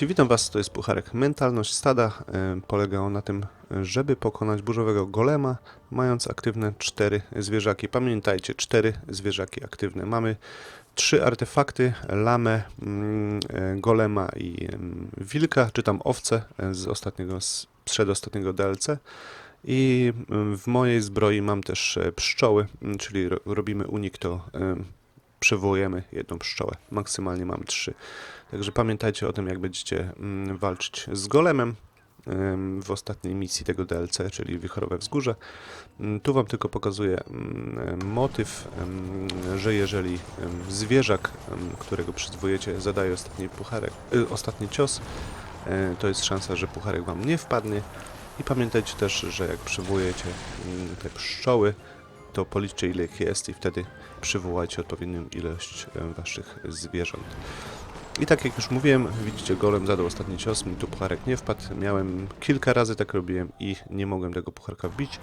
Cześć, witam Was, to jest Pucharek. Mentalność stada e, polega on na tym, żeby pokonać burzowego golema, mając aktywne cztery zwierzaki. Pamiętajcie, cztery zwierzaki aktywne. Mamy trzy artefakty, lamę, mm, e, golema i wilka, czy tam owce z ostatniego, z przedostatniego DLC. I w mojej zbroi mam też e, pszczoły, czyli ro, robimy unik, to przywołujemy jedną pszczołę. Maksymalnie mam trzy. Także pamiętajcie o tym, jak będziecie mm, walczyć z golemem w ostatniej misji tego DLC, czyli Wichorowe Wzgórze. Mm, Tu Wam tylko pokazuję mm, motyw, że jeżeli zwierzak, którego przyzwujecie, zadaje ostatni pucharek, y, ostatni cios, y, to jest szansa, że pucharek Wam nie wpadnie. I pamiętajcie też, że jak przywołujecie te pszczoły, to policzcie ile ich jest i wtedy przywołajcie odpowiednią ilość ym, Waszych zwierząt. I tak jak już mówiłem, widzicie, golem zadał ostatni cios, mi tu pucharek nie wpadł. Miałem kilka razy tak robiłem i nie mogłem tego pucharka wbić.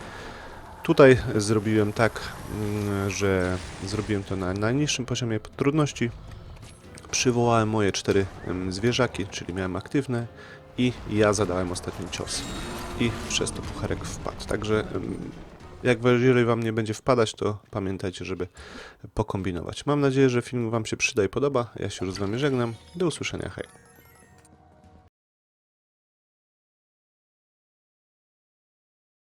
Tutaj zrobiłem tak, mm, że zrobiłem to na najniższym poziomie trudności. Przywołałem moje cztery zwierzaki, czyli miałem aktywne i ja zadałem ostatni cios. I przez to pucharek wpadł. Także jak jeżeli wam nie będzie wpadać, to pamiętajcie, żeby pokombinować. Mam nadzieję, że film wam się przyda i podoba. Ja się już z wami żegnam. Do usłyszenia, hej.